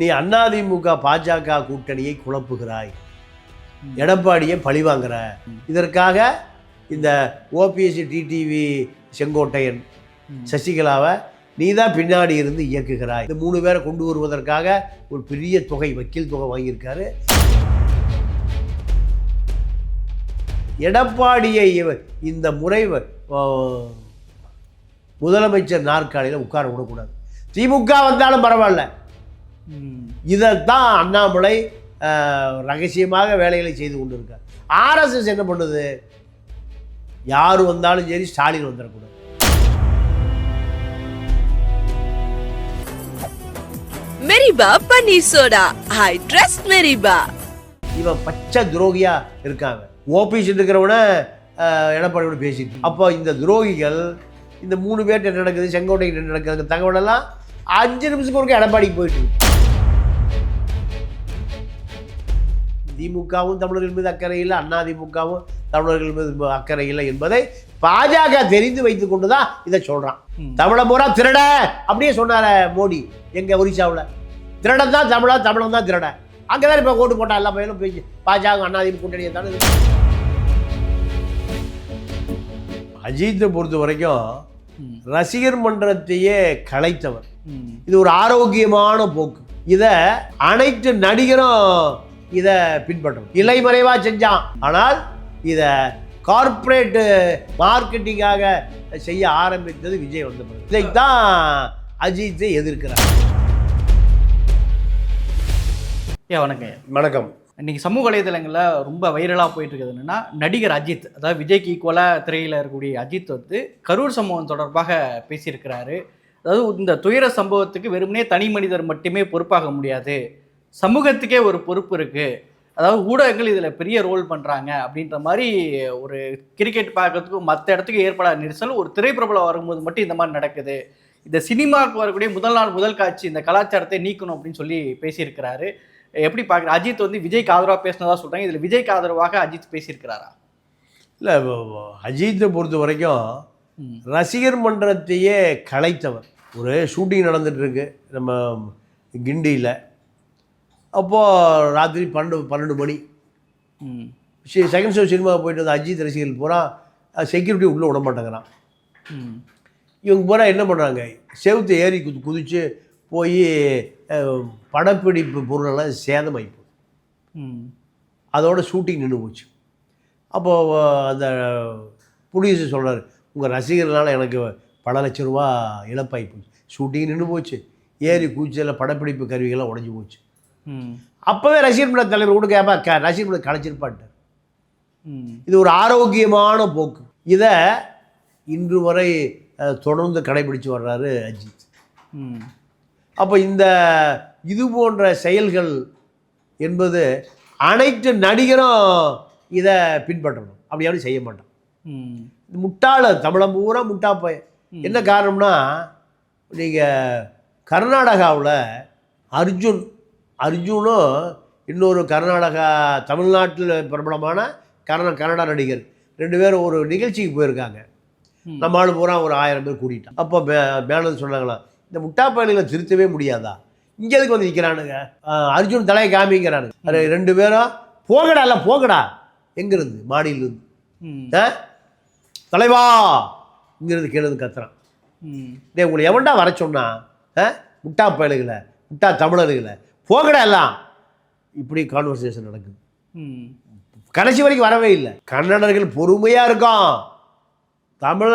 நீ அதிமுக பாஜக கூட்டணியை குழப்புகிறாய். எடப்பாடியை பழிவாங்கிற இதற்காக இந்த ஓபிஎஸ்சி டிடிவி செங்கோட்டையன் சசிகலாவை நீ தான் பின்னாடி இருந்து இயக்குகிறாய். இந்த மூணு பேரை கொண்டு வருவதற்காக ஒரு பெரிய தொகை வக்கீல் தொகை வாங்கியிருக்காரு. எடப்பாடியை இந்த முறை முதலமைச்சர் நாற்காலியில் உட்கார விடக்கூடாது. திமுக வந்தாலும் பரவாயில்ல. இதைத்தான் அண்ணாமலை ஆ, ரகசியமாக வேலைகளை செய்து கொண்டிருக்கார். ஆர்எஸ்எஸ் என்ன பண்ணுது? யார் வந்தாலும் சரி ஸ்டாலின் வந்துடக்கூடாது. மெரிபா பன்னீர் சோடா. ஐ ட்ரஸ்ட் மெரிபா. இவன் பச்சை துரோகியா இருக்காங்க. ஓபிஎஸ் இருக்கிறவன எடப்பாடியோட பேசிட்டு அப்போ இந்த துரோகிகள் இந்த மூணு பேர்ட்ட என்ன நடக்குது? செங்கோட்டைக்கு என்ன நடக்குது? தகவலெல்லாம் அஞ்சு நிமிஷத்துக்கு ஒருக்க எடப்பாடிக்கு போயிட்டு திமுகவும் தமிழர்கள் மீது அக்கறை இல்லை அண்ணா திமுகவும் தமிழர்கள் மீது அக்கறை இல்லை என்பதை பாஜக தெரிந்து வைத்துக் கொண்டு தான் இதை சொல்றான். தமிழை பூரா திருட அப்படியே சொன்னார மோடி எங்க ஒரிசாவில். திருடன் தான் தமிழா தமிழன் தான் திருடன் அங்கே தான் இப்போ ஓட்டு போட்டா எல்லா பையனும் பேச்சு பாஜக அண்ணாதிமுக கூட்டணியை தானே அஜித்தை பொறுத்த வரைக்கும் ரசிகர் மன்றத்தையே கலைத்தவர். இது ஒரு ஆரோக்கியமான போக்கு. இதை அனைத்து நடிகரும் இதை பின்பற்றணும். இலைமறைவா செஞ்சான். ஆனால் இதை கார்ப்பரேட் மார்க்கெட்டிங்காக செய்ய ஆரம்பித்தது விஜய் வந்த பிறகு இதைத்தான் அஜித்தை எதிர்க்கிறார். ஏ வணக்கம். வணக்கம். இன்னைக்கு சமூக வலைதளங்களில் ரொம்ப வைரலாக போயிட்டு இருக்குது என்னன்னா நடிகர் அஜித் அதாவது விஜய்க்கு ஈக்குவலாக திரையில் இருக்கக்கூடிய அஜித் வந்து கரூர் சம்பவம் தொடர்பாக பேசியிருக்கிறாரு. அதாவது இந்த துயர சம்பவத்துக்கு வெறுமனே தனி மனிதர் மட்டுமே பொறுப்பாக முடியாது. சமூகத்துக்கே ஒரு பொறுப்பு இருக்குது அதாவது ஊடகங்கள் இதில் பெரிய ரோல் பண்ணுறாங்க அப்படின்ற மாதிரி ஒரு கிரிக்கெட் பார்க்கறதுக்கும் மற்ற இடத்துக்கு ஏற்படாத நெரிசல் ஒரு திரைப்பிரபலம் வரும்போது மட்டும் இந்த மாதிரி நடக்குது. இந்த சினிமாவுக்கு வரக்கூடிய முதல் நாள் முதல் காட்சி இந்த கலாச்சாரத்தை நீக்கணும் அப்படின்னு சொல்லி பேசியிருக்கிறாரு. எப்படி பார்க்குற அஜித் வந்து விஜய்க்கு ஆதரவாக பேசினதா சொல்கிறாங்க இதில் விஜய்க்கு ஆதரவாக அஜித் பேசியிருக்கிறாரா? இல்லை அஜித்தை பொறுத்த வரைக்கும். ரசிகர் மன்றத்தையே கலைத்தவர். ஒரு ஷூட்டிங் நடந்துட்டு இருக்கு. நம்ம கிண்டியில். அப்போது ராத்திரி பன்னெண்டு பன்னெண்டு மணி. செகண்ட் ஷோ சினிமா போயிட்டு வந்த அஜித் ரசிகர்கள் பூரா செக்யூரிட்டி உள்ளே விட மாட்டேங்கிறான். ம். இவங்க பூரா என்ன பண்ணுறாங்க செவுத்து ஏறி குதி குதித்து போய் படப்பிடிப்பு பொருளெல்லாம் சேதமாகி போகுது. ம். அதோட ஷூட்டிங் நின்று போச்சு. அப்போது அந்த ப்ரொடியூசர் சொல்கிறார் உங்கள் ரசிகர்களால் எனக்கு பல லட்ச ரூபா இழப்பாகி போச்சு. ஷூட்டிங் நின்று போச்சு. ஏறி கூச்சலில் படப்பிடிப்பு கருவிகள்லாம் உடஞ்சி போச்சு. அப்போவே ரசிகர் மன்ற தலைவர் கூட கேப்பா க ரசிகர் மன்ற கலைச்சிருப்பான்ட்டார். ம். இது ஒரு ஆரோக்கியமான போக்கு. இதை இன்று வரை தொடர்ந்து கடைபிடிச்சு வர்றாரு அஜித். ம். அப்போ இந்த இது போன்ற செயல்கள் என்பது அனைத்து நடிகரும் இதை பின்பற்றணும். அப்படி யாரும் செய்ய மாட்டான். முட்டாள தமிழம் பூரா முட்டா பையன். என்ன காரணம்னா நீங்கள் கர்நாடகாவில் அர்ஜுன் அர்ஜுனும் இன்னொரு கர்நாடகா தமிழ்நாட்டில் பிரபலமான கர்நா கன்னடா நடிகர். ரெண்டு பேரும் ஒரு நிகழ்ச்சிக்கு போயிருக்காங்க. நம்ம ஆளு பூரா ஒரு ஆயிரம் பேர் கூட்டிட்டான் அப்போ மே மேலே சொன்னாங்களாம் இந்த முட்டா பயணிகளை திருத்தவே முடியாதா? இங்கே எதுக்கு வந்து நிற்கிறானுங்க அர்ஜுன் தலையை காமிங்கிறானுங்க அது ரெண்டு பேரும் போகடா இல்லை போகடா. எங்கிருந்து? மாடியிலிருந்து? தலைவா! இங்கிருந்து கீழே இருந்து கத்துறான் டேய் உங்களை எவன்டா வர சொன்னா? முட்டா பயலுகளை முட்டா தமிழர்களை போகடா எல்லாம். இப்படி கான்வர்சேஷன் நடக்குது. கடைசி வரைக்கும் வரவே இல்லை. கன்னடர்கள் பொறுமையாக இருக்கோம் தமிழ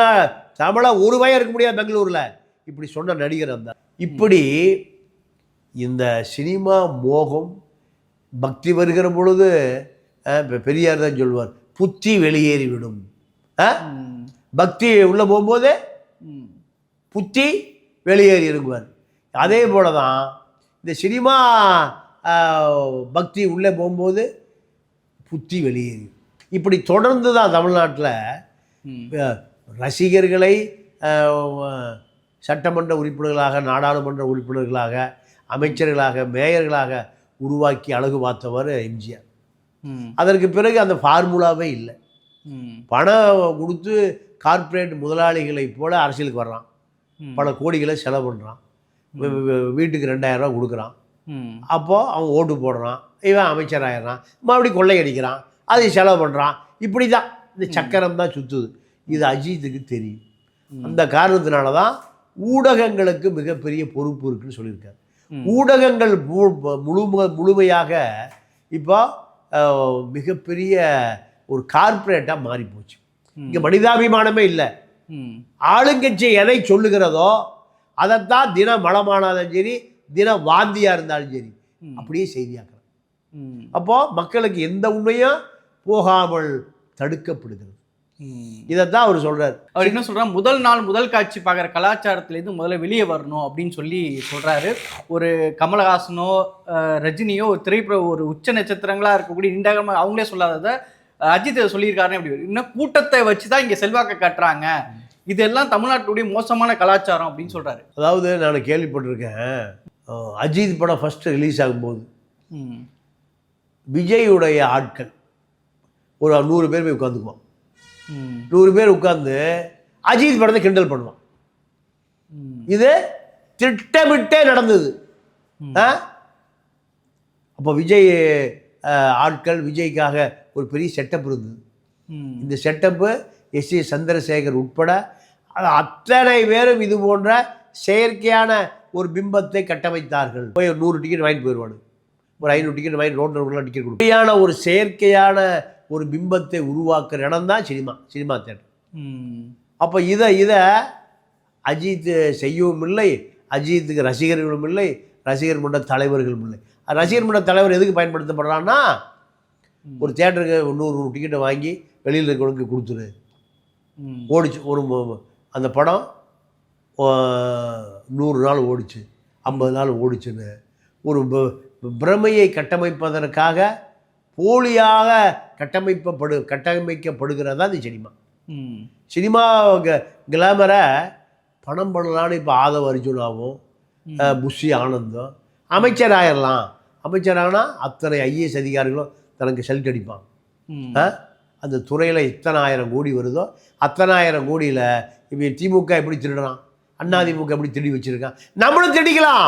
தமிழ ஒரு பயம் இருக்க முடியாது பெங்களூரில். இப்படி சொன்ன நடிகர் அந்த. இப்படி இந்த சினிமா மோகம் பக்தி வருகிற பொழுது பெரியார் தான் சொல்வார் புத்தி வெளியேறிவிடும். பக்தி உள்ளே போகும்போது புத்தி வெளியேறி இருக்குவார் அதே போல தான் இந்த சினிமா பக்தி உள்ளே போகும்போது புத்தி வெளியேறி இப்படி தொடர்ந்து தான் தமிழ்நாட்டில் ரசிகர்களை சட்டமன்ற உறுப்பினர்களாக நாடாளுமன்ற உறுப்பினர்களாக அமைச்சர்களாக மேயர்களாக உருவாக்கி அழகு பார்த்தவர் எம்ஜிஆர். அதற்கு பிறகு அந்த ஃபார்முலாவே இல்லை. பணம் கொடுத்து கார்ப்பரேட் முதலாளிகளைப் போல அரசியலுக்கு வர்றான். பல கோடிகளை செலவு பண்ணுறான் வீட்டுக்கு ரெண்டாயிரம் ரூபா கொடுக்குறான். அப்போது அவன் ஓட்டு போடுறான். இவன் அமைச்சராயிடுறான் மறுபடியும் கொள்ளையடிக்கிறான். அதை செலவு பண்ணுறான் இப்படி தான் இந்த சக்கரம் தான் சுற்றுது இது அஜித்துக்கு தெரியும். அந்த காரணத்தினால தான் ஊடகங்களுக்கு மிகப்பெரிய பொறுப்பு இருக்குன்னு சொல்லியிருக்காரு. ஊடகங்கள் மு- முழும முழுமையாக இப்போ மிகப்பெரிய ஒரு கார்ப்பரேட்டாக மாறி போச்சு இங்கே மனிதாபிமானமே இல்லை. ஆளுங்கட்சி எதை சொல்லுகிறதோ அதைத்தான் தின மலமானாலும் சரி தின வாந்தியாக இருந்தாலும் சரி. அப்படியே செய்தியாக்குறாங்க ம். அப்போ மக்களுக்கு எந்த உண்மையும் போகாமல் தடுக்கப்படுகிறது. இதைத்தான் அவர் சொல்றார். அவர் என்ன சொல்றாரு? முதல் நாள் முதல் காட்சி பார்க்குற கலாச்சாரத்திலேருந்து முதல்ல வெளியே வரணும் அப்படின்னு சொல்லி சொல்றாரு. ஒரு கமலஹாசனோ ரஜினியோ ஒரு திரைப்பட ஒரு உச்ச நட்சத்திரங்களா இருக்கக்கூடிய நீண்டகமா அவங்களே சொல்லாததை அஜித் சொல்லியிருக்காருன்னு எப்படி? வரும்? இன்னும் கூட்டத்தை வச்சு தான் இங்கே செல்வாக்க காட்டுறாங்க. இதெல்லாம் தமிழ்நாட்டுடைய மோசமான கலாச்சாரம் அப்படின்னு சொல்றாரு. அதாவது நான் கேள்விப்பட்டிருக்கேன். அஜித் படம் ஃபர்ஸ்ட் ரிலீஸ் ஆகும்போது. ம். விஜயுடைய ஆட்கள். ஒரு நூறு பேர் போய் உட்காந்துக்குவான் நூறு பேர் உட்காந்து அஜித் படத்தை கிண்டல் பண்ணுவான். ம். இது திட்டமிட்டே நடந்தது. அப்போ விஜய் ஆட்கள் விஜய்க்காக ஒரு பெரிய செட்டப் இருந்தது. ம். இந்த செட்டப்பு எஸ் ஏ சந்திரசேகர் உட்பட அது அத்தனை பேரும் இது போன்ற செயற்கையான ஒரு பிம்பத்தை கட்டமைத்தார்கள். போய் ஒரு நூறு டிக்கெட் வாங்கிட்டு போயிடுவானு ஒரு ஐநூறு டிக்கெட் வாங்கி ரோட்டில் டிக்கெட் கொடுப்பான இப்படியான ஒரு செயற்கையான ஒரு பிம்பத்தை உருவாக்குற இடம் தான் சினிமா சினிமா தேட்டர் அப்போ இதை இதை அஜித் செய்யவும் இல்லை அஜித்துக்கு ரசிகர்களும் இல்லை ரசிகர் மன்ற தலைவர்களும் இல்லை. ரசிகர் மன்ற தலைவர் எதுக்கு பயன்படுத்தப்படுறான்னா ஒரு தேட்டருக்கு நூறு நூறு டிக்கெட்டை வாங்கி வெளியில் இருக்கிறவங்களுக்கு கொடுத்துரு. ஓடிச்சு ஒரு அந்த படம் நூறு நாள் ஓடிச்சு ஐம்பது நாள் ஓடிச்சுன்னு. ஒரு பிரமையை கட்டமைப்பதற்காக போலியாக கட்டமைப்பப்படு கட்டமைக்கப்படுகிறதா இந்த சினிமா. சினிமா க- கிளாமரை பணம் பண்ணலான்னு இப்போ ஆதவ அர்ஜுனாவும் புஷி ஆனந்தும் அமைச்சராயிடலாம் அமைச்சரானா அத்தனை ஐஏஎஸ் அதிகாரிகளும் தனக்கு செல்ட் அடிப்பான்? அந்த துறையில் எத்தனை ஆயிரம் கோடி வருதோ அத்தனை ஆயிரம் கோடியில் இப்போ திமுக எப்படி திருடுறான் அதிமுக எப்படி திருடி வச்சிருக்கான்? நம்மளும் திருடிக்கலாம்.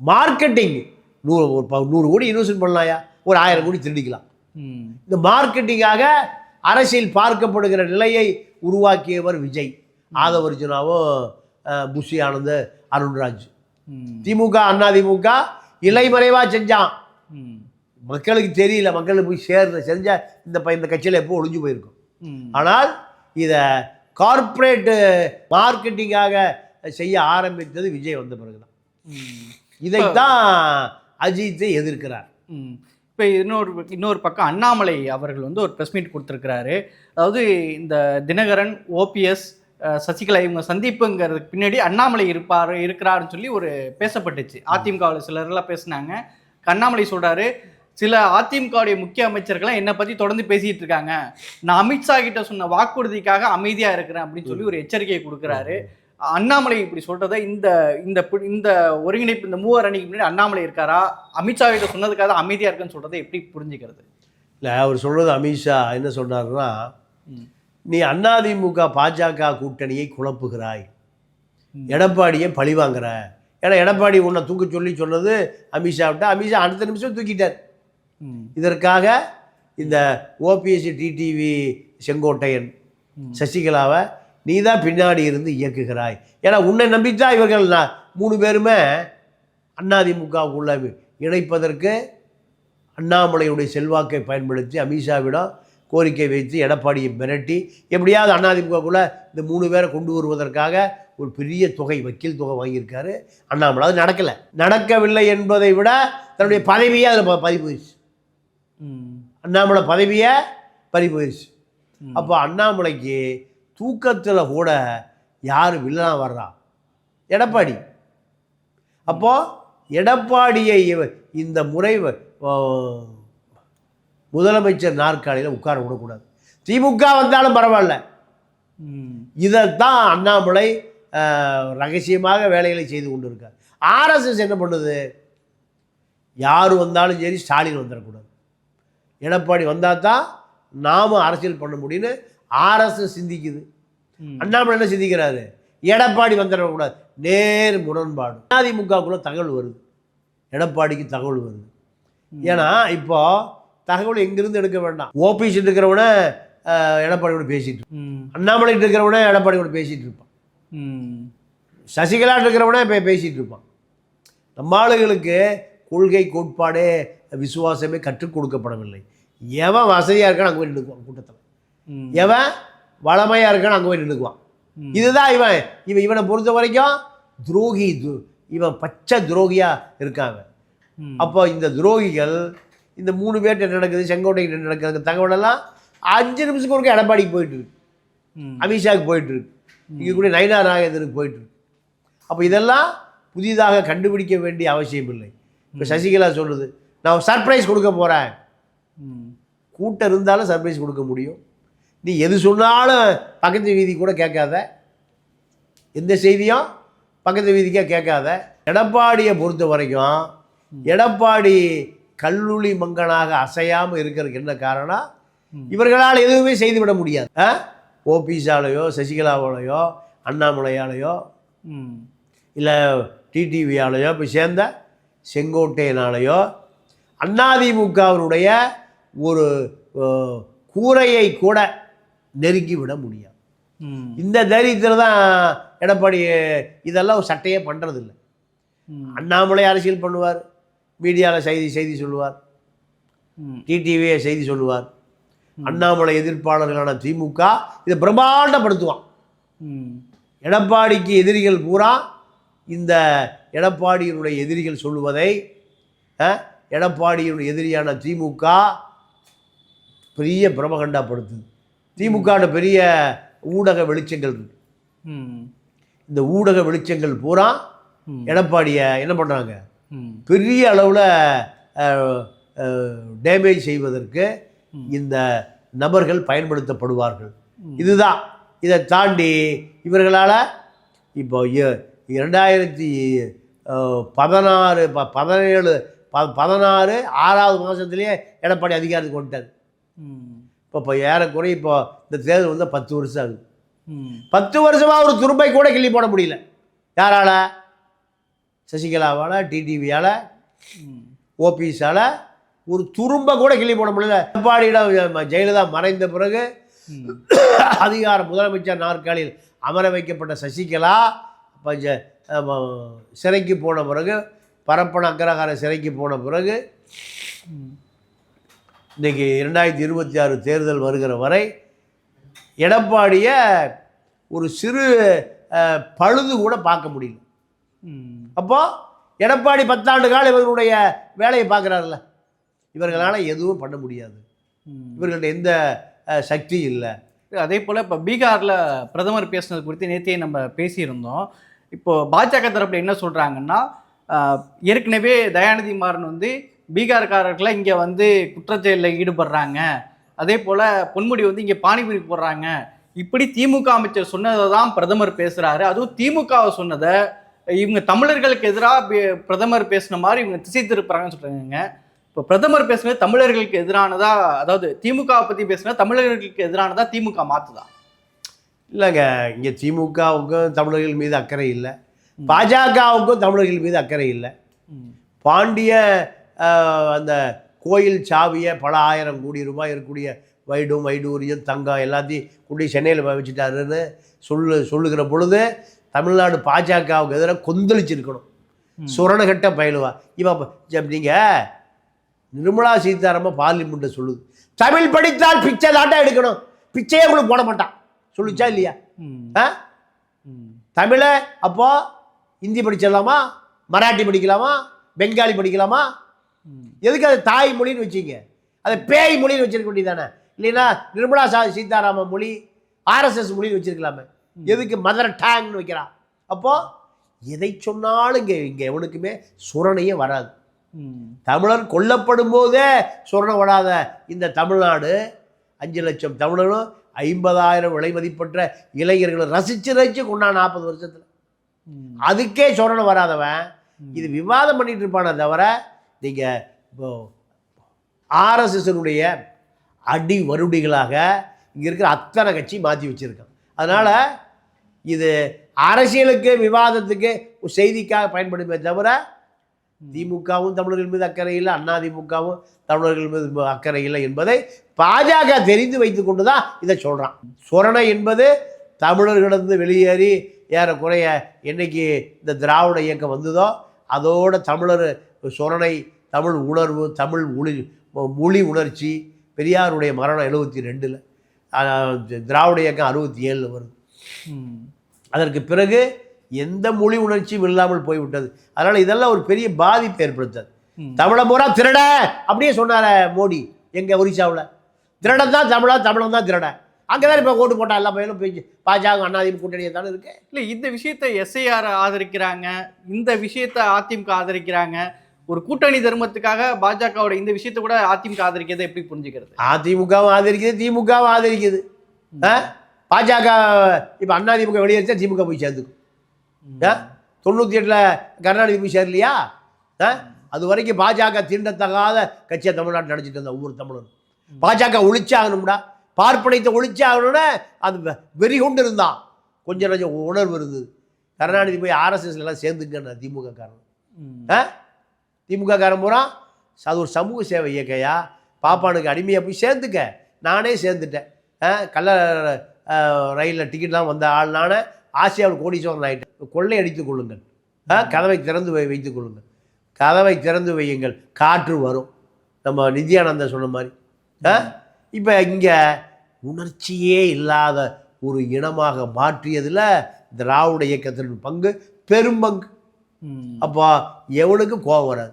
மார்க்கெட்டிங் நூறு ஒரு நூறு கோடி இன்வெஸ்ட் பண்ணலாயா ஒரு ஆயிரம் கோடி திருடிக்கலாம். இந்த மார்க்கெட்டிங்காக அரசியல் பார்க்கப்படுகிற நிலையை உருவாக்கியவர் விஜய். ஆதவர்ஜுனாவும் புஷி ஆனந்த் அருண்ராஜ். திமுக அதிமுக இலைமறைவா செஞ்சான். ம் மக்களுக்கு தெரியல மக்களுக்கு போய் சேர்ந்த செஞ்சா இந்த ப- இந்த கட்சியில் எப்போ ஒளிஞ்சு போயிருக்கும். ஆனால் இதை கார்ப்பரேட்டு மார்க்கெட்டிங்காக செய்ய ஆரம்பித்தது விஜய் வந்த பிறகுதான். இதைத்தான் அஜித்தை எதிர்க்கிறார். இப்போ இன்னொரு இன்னொரு பக்கம் அண்ணாமலை அவர்கள் வந்து ஒரு ப்ரெஸ் மீட் கொடுத்துருக்கிறாரு. அதாவது இந்த தினகரன் ஓபிஎஸ் சசிகலா இவங்க சந்திப்புங்கிறதுக்கு பின்னாடி அண்ணாமலை இருப்பார் இருக்கிறாருன்னு சொல்லி ஒரு பேசப்பட்டுச்சு. அதிமுகவில் சிலர்லாம் பேசுனாங்க. அண்ணாமலை சொல்றாரு சில அதிமுகவுடைய முக்கிய அமைச்சர்கள்லாம் என்னை பற்றி தொடர்ந்து பேசிட்டு இருக்காங்க நான் அமித்ஷா கிட்ட சொன்ன வாக்குறுதிக்காக அமைதியாக இருக்கிறேன் அப்படின்னு சொல்லி ஒரு எச்சரிக்கையை கொடுக்குறாரு அண்ணாமலை இப்படி சொல்றத இந்த இந்த இந்த ஒருங்கிணைப்பு இந்த மூவர் அணிக்கு முன்னாடி அண்ணாமலை இருக்காரா அமித்ஷா கிட்ட சொன்னதுக்காக அமைதியா இருக்குன்னு சொல்றதை எப்படி புரிஞ்சுக்கிறது இல்லை அவர் சொல்றது அமித்ஷா என்ன சொன்னார்னா. நீ அதிமுக பாஜக கூட்டணியை குழப்புகிறாய். எடப்பாடியை பழிவாங்குற ஏன்னா எடப்பாடி உன்னை தூக்க சொல்லி சொன்னது அமித்ஷா விட்ட அமித்ஷா அடுத்த நிமிஷம் தூக்கிட்டார். இதற்காக இந்த ஓபிஎஸ்சி டிடிவி செங்கோட்டையன். சசிகலாவை நீ தான் பின்னாடி இருந்து இயக்குகிறாய் ஏன்னா உன்னை நம்பித்தான் இவர்கள் நான் மூணு பேருமே அதிமுகவுக்குள்ள இணைப்பதற்கு அண்ணாமலையுடைய செல்வாக்கை பயன்படுத்தி அமித்ஷாவிடம் கோரிக்கை வைத்து எடப்பாடியை மிரட்டி எப்படியாவது அதிமுகக்குள்ள இந்த மூணு பேரை கொண்டு வருவதற்காக ஒரு பெரிய தொகை வக்கீல் தொகை வாங்கியிருக்காரு அண்ணாமலை அது நடக்கலை நடக்கவில்லை என்பதை விட தன்னுடைய பதவியே அதில் ம். அண்ணாமலை பதவியை பறி போயிடுச்சு. அப்போ அண்ணாமலைக்கு தூக்கத்தில் கூட யார் வில்லனா வர்றா? எடப்பாடி. அப்போ எடப்பாடியை இந்த முறை முதலமைச்சர் நாற்காலியில் உட்கார விடக்கூடாது. திமுக வந்தாலும் பரவாயில்ல. இதைத்தான் அண்ணாமலை ரகசியமாக வேலைகளை செய்து கொண்டிருக்கார். ஆர்எஸ்எஸ் என்ன பண்ணுது? யார் வந்தாலும் சரி ஸ்டாலின் வந்துடக்கூடாது. எடப்பாடி வந்தால் தான் நாம் அரசியல் பண்ண முடியும்னு ஆர்எஸ்எஸ் சிந்திக்குது. அண்ணாமலை என்ன சிந்திக்கிறாரு? எடப்பாடி வந்துடக்கூடாது. நேர் முரண்பாடு. அதிமுகக்குள்ள தகவல் வருது. எடப்பாடிக்கு தகவல் வருது. ஏன்னா இப்போ தகவல் எங்கிருந்து எடுக்க வேண்டாம். ஓபிசி இருக்கிறவன எடப்பாடி கூட பேசிட்டு அண்ணாமலை இருக்கிறவன எடப்பாடி கூட பேசிட்டு இருப்பான். சசிகலா இருக்கிறவனே இப்போ பேசிட்டு இருப்பான். நம்ம ஆளுகளுக்கு கொள்கை கோட்பாடே விசுவாசமே கற்றுக் கொடுக்கப்படவில்லை. எவன் வசதியாக இருக்கான்னு அங்கே போய் நின்றுக்குவான் கூட்டத்தில். எவன் வளமையாக இருக்கான்னு அங்கே போய் நின்றுக்குவான். இதுதான் இவன் இவன் இவனை பொறுத்த வரைக்கும் துரோகி இவன் பச்சை துரோகியாக இருக்காங்க. அப்போ இந்த துரோகிகள் இந்த மூணு என்ன நடக்குது? செங்கோட்டைக்கு என்ன நடக்குது? தகவலெல்லாம் அஞ்சு நிமிஷத்துக்கு ஒருக்க எடப்பாடிக்கு போயிட்டு இருக்கு. அமித்ஷாவுக்கு போயிட்டு இருக்கு. இங்கே கூட நயினா நாகேந்திரனுக்கு போயிட்டு இருக்கு. அப்போ இதெல்லாம் புதிதாக கண்டுபிடிக்க வேண்டிய அவசியம் இல்லை. இப்போ சசிகலா சொல்லுது நான் சர்ப்ரைஸ் கொடுக்க போகிறேன். கூட்டம் இருந்தாலும் சர்ப்ரைஸ் கொடுக்க முடியும். நீ எது சொன்னாலும் பக்கத்து வீதி கூட கேட்காத. எந்த செய்தியும் பக்கத்து வீதிக்கே கேட்காத. எடப்பாடியை பொறுத்த வரைக்கும் எடப்பாடி கல்லுளி மங்கனாக அசையாமல் இருக்கிறதுக்கு என்ன காரணம்? இவர்களால் எதுவுமே செய்துவிட முடியாது. ஓபிஸாலேயோ சசிகலாவாலேயோ அண்ணாமலையாலேயோ. இல்லை டிடிவியாலேயோ இப்போ சேர்ந்த செங்கோட்டையனாலேயோ அதிமுகவினுடைய ஒரு கூரையை கூட நெருங்கி விட முடியாது. இந்த தைரியத்தில் தான் எடப்பாடி இதெல்லாம் சட்டையே பண்ணுறதில்ல. அண்ணாமலை அரசியல் பண்ணுவார் மீடியாவில் செய்தி செய்தி சொல்லுவார். டிடிவியை செய்தி சொல்லுவார் அண்ணாமலை எதிர்ப்பாளர்களான திமுக இதை பிரம்மாண்டப்படுத்துவான். எடப்பாடிக்கு எதிரிகள் பூரா இந்த எடப்பாடியினுடைய எதிரிகள் சொல்லுவதை எடப்பாடியினுடைய எதிரியான திமுக பெரிய பிரமகண்டாப்படுத்துது திமுக பெரிய ஊடக வெளிச்சங்கள் இருக்கு. இந்த ஊடக வெளிச்சங்கள் பூரா. எடப்பாடியை என்ன பண்ணுறாங்க. பெரிய அளவில் டேமேஜ் செய்வதற்கு இந்த நபர்கள் பயன்படுத்தப்படுவார்கள் இதுதான் இதை தாண்டி இவர்களால் இப்போ இரண்டாயிரத்தி பதினாறு ப பதினேழு ப பதினாறு ஆறாவது மாதத்துலேயே எடப்பாடி அதிகாரத்துக்கு வந்துட்டார். இப்போ இப்போ ஏறக்குறைய இப்போ இந்த தேர்தல் வந்து பத்து வருஷம் ஆகுது. பத்து வருஷமாக ஒரு துரும்பை கூட கிள்ளி போட முடியல யாரால சசிகலாவால் டிடிவியால். ஓபிஎஸால் ஒரு துரும்பை கூட கிள்ளி போட முடியல எடப்பாடியிடம் ஜெயலலிதா மறைந்த பிறகு. அதிகார முதலமைச்சர் நாற்காலியில் அமர வைக்கப்பட்ட சசிகலா ஆமா, சிறைக்கு போன பிறகு பரப்பன அக்கரகார சிறைக்கு போன பிறகு ம். இன்னைக்கு இரண்டாயிரத்தி இருபத்தி ஆறு தேர்தல் வருகிற வரை எடப்பாடியை ஒரு சிறு பழுது கூட பார்க்க முடியல ம். அப்போ எடப்பாடி பத்தாண்டு காலம் இவர்களுடைய வேலையை பார்க்குறாருல்ல இவர்களால் எதுவும் பண்ண முடியாது. இவர்கள்ட்ட எந்த சக்தியும் இல்லை அதே போல் இப்போ பீகாரில் பிரதமர் பேசுனது குறித்து நேற்றே நம்ம பேசியிருந்தோம் இப்போ பாஜக தரப்புல என்ன சொல்கிறாங்கன்னா ஏற்கனவே தயாநிதி மாறன் வந்து பீகார்காரர்களை இங்கே வந்து குற்றச்செயலில் ஈடுபடுறாங்க. அதே போல் பொன்முடி வந்து இங்கே பானிபூரி போடுறாங்க. இப்படி திமுக அமைச்சர் சொன்னதை தான் பிரதமர் பேசுகிறாரு அதுவும் திமுகவை சொன்னதை இவங்க தமிழர்களுக்கு எதிராக பிரதமர் பேசின மாதிரி இவங்க திசை திருப்புறாங்கன்னு சொல்கிறாங்க இப்போ பிரதமர் பேசுனது தமிழர்களுக்கு எதிரானதா? அதாவது திமுகவை பற்றி பேசுனது தமிழர்களுக்கு எதிரானதா திமுக மாத்துதா? இல்லைங்க. இங்கே திமுகவுக்கும் தமிழர்கள் மீது அக்கறை இல்லை. பாஜகவுக்கும் தமிழர்கள் மீது அக்கறை இல்லை. பாண்டிய அந்த கோயில் சாவியை பல ஆயிரம் கோடி ரூபாய் இருக்கக்கூடிய வைடும் வைடூரியம் தங்கம் எல்லாத்தையும் கொண்டு சென்னையில் வச்சுட்டாருன்னு சொல்லு சொல்லுகிற பொழுது தமிழ்நாடு பாஜகவுக்கு எதிராக கொந்தளிச்சிருக்கணும். சுரணகட்ட பயிலுவா. இவன் நீங்கள் நிர்மலா சீதாராமன் பார்லிமெண்ட்டை சொல்லுது. தமிழ் படித்தால் பிச்சை தாண்டா எடுக்கணும். பிச்சையே உங்களுக்கு போட மாட்டான். சொல்லுச்சா இல்லையா. ஆ. தமிழை அப்போ ஹிந்தி படிச்சிடலாமா? மராட்டி படிக்கலாமா? பெங்காலி படிக்கலாமா. எதுக்கு அது தாய் மொழின்னு வச்சிங்க? அதை பேய் மொழின்னு வச்சிருக்க வேண்டியதானே இல்லைன்னா நிர்மலா சா சீதாராமன் மொழி ஆர்எஸ்எஸ் மொழின்னு வச்சிருக்கலாமே. எதுக்கு மதர் டேங்க்னு வைக்கிறான் அப்போ எதை சொன்னாலும் இங்கே இங்கே எவனுக்குமே சுரணையே வராது. ம். தமிழர் கொல்லப்படும் போதே சுரணம் வராத இந்த தமிழ்நாடு அஞ்சு லட்சம் தமிழரும் ஐம்பதாயிரம் விலை மதிப்பற்ற இளைஞர்களை ரசித்து ரசித்து கொண்டா நாற்பது வருஷத்தில். அதுக்கே சொரணம் வராதவன். இது விவாதம் பண்ணிட்டு இருப்பானே தவிர நீங்கள் இப்போ ஆர்எஸ்எஸ்னுடைய அடி வருடிகளாக இங்கே இருக்கிற அத்தனை கட்சி மாற்றி வச்சுருக்கான் அதனால் இது அரசியலுக்கு விவாதத்துக்கு செய்திக்காக பயன்படுமே தவிர திமுகவும் தமிழர்கள் மீது அக்கறை இல்லை அதிமுகவும் தமிழர்கள் மீது அக்கறை இல்லை என்பதை பாஜக தெரிந்து வைத்து கொண்டு தான் இதை சொல்கிறான் சொரணை என்பது தமிழர்களிடந்து வெளியேறி ஏறக்குறைய என்னைக்கு இந்த திராவிட இயக்கம் வந்ததோ அதோட தமிழர் சொரணை தமிழ் உணர்வு தமிழ் ஒளி மொழி உணர்ச்சி பெரியாருடைய மரணம் எழுபத்தி ரெண்டில் திராவிட இயக்கம் அறுபத்தி ஏழில் வருது. அதற்கு பிறகு எந்த மொழி உணர்ச்சியும் இல்லாமல் போய்விட்டது. அதனால் இதெல்லாம் ஒரு பெரிய பாதிப்பு ஏற்படுத்தது. தமிழை பூரா திருட! அப்படியே சொன்னார மோடி எங்க ஒரிசாவில். திருடன் தான் தமிழா தமிழன் தான் திருடன் அங்கே தான் இப்போ ஓட்டு போட்டா எல்லா பையனும் போய் பாஜக அண்ணாதிமுக கூட்டணியை தானே இருக்கு? இல்ல இந்த விஷயத்தை எஸ்ஐஆர் ஆதரிக்கிறாங்க. இந்த விஷயத்தை அதிமுக ஆதரிக்கிறாங்க. ஒரு கூட்டணி தர்மத்துக்காக பாஜகவோட இந்த விஷயத்தை கூட அதிமுக ஆதரிக்கிறதை எப்படி புரிஞ்சுக்கிறது? அதிமுகவும் ஆதரிக்குது திமுகவும் ஆதரிக்குது? பாஜக இப்போ அதிமுக வெளியேறிச்சா திமுக போய் சேர்ந்துக்கும்? தொண்ணூற்றி எட்டில் கருணாநிதி போய் சேரலையா? அது வரைக்கும் பாஜக தீண்டத்தகாத கட்சியை தமிழ்நாட்டில் நடத்திட்டு இருந்த ஒவ்வொரு தமிழரும். பாஜக ஒழிச்சாகணும்டா. பார்ப்பனைத்தை ஒழிச்சாகணும்னு அது வெறி கொண்டு இருந்தான் கொஞ்சம் கொஞ்சம் உணர்வு இருந்தது. கருணாநிதி போய் ஆர்எஸ்எஸ்ல எல்லாம் சேர்ந்துக்கன்னு திமுக காரன் ம். ஆ? திமுக காரன் பூரா அது ஒரு சமூக சேவை இயக்கையா பாப்பானுக்கு அடிமையாக போய் சேர்ந்துக்க. நானே சேர்ந்துட்டேன். கள்ள ரயிலில் டிக்கெட்லாம் வந்த ஆள் நானே ஆசியாவில் கோடீஸ்வரன் ஆகிட்டேன் கொள்ளை அடித்துக் கொள்ளுங்கள். ஆ கதவை திறந்து வைத்துக் கொள்ளுங்கள். கதவை திறந்து வையுங்கள். காற்று வரும். நம்ம நித்யானந்தா சொன்ன மாதிரி. ஆ இப்போ இங்கே உணர்ச்சியே இல்லாத ஒரு இனமாக மாற்றியதில் திராவிட இயக்கத்தின் பங்கு பெரும்பங்கு ம். அப்போ எவனுக்கும் கோபம் வராது.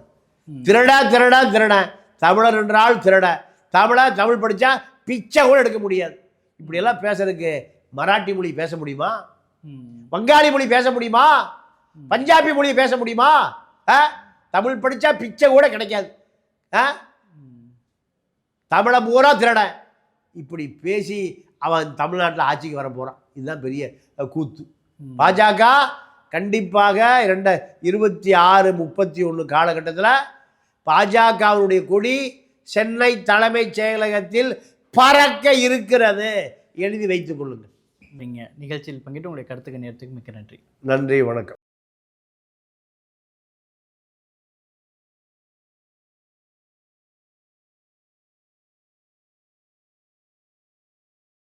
திருடா திருடா திருடன் தமிழர் என்றால் திருட. தமிழா தமிழ் படித்தா பிச்சை கூட எடுக்க முடியாது. இப்படியெல்லாம் பேசுறதுக்கு மராட்டி மொழி பேச முடியுமா. வங்காளி மொழி பேச முடியுமா? பஞ்சாபி மொழி பேச முடியுமா? தமிழ் படித்தா பிச்சை கூட கிடைக்காது. தமிழை பூரா திருடன் இப்படி பேசி அவன் தமிழ்நாட்டில் ஆட்சிக்கு வர போகிறான் இதுதான் பெரிய கூத்து. பாஜக கண்டிப்பாக இரண்ட இருபத்தி ஆறு முப்பத்தி ஒன்று காலகட்டத்தில் பாஜகவுடைய கொடி சென்னை தலைமைச் செயலகத்தில் பறக்க இருக்கிறது. எழுதி வைத்துக் கொள்ளுங்கள். நீங்க நிகழ்ச்சியில் பங்கிட்டு உங்களுடைய கருத்துக்கு நேரத்துக்கு மிக்க நன்றி. நன்றி வணக்கம்.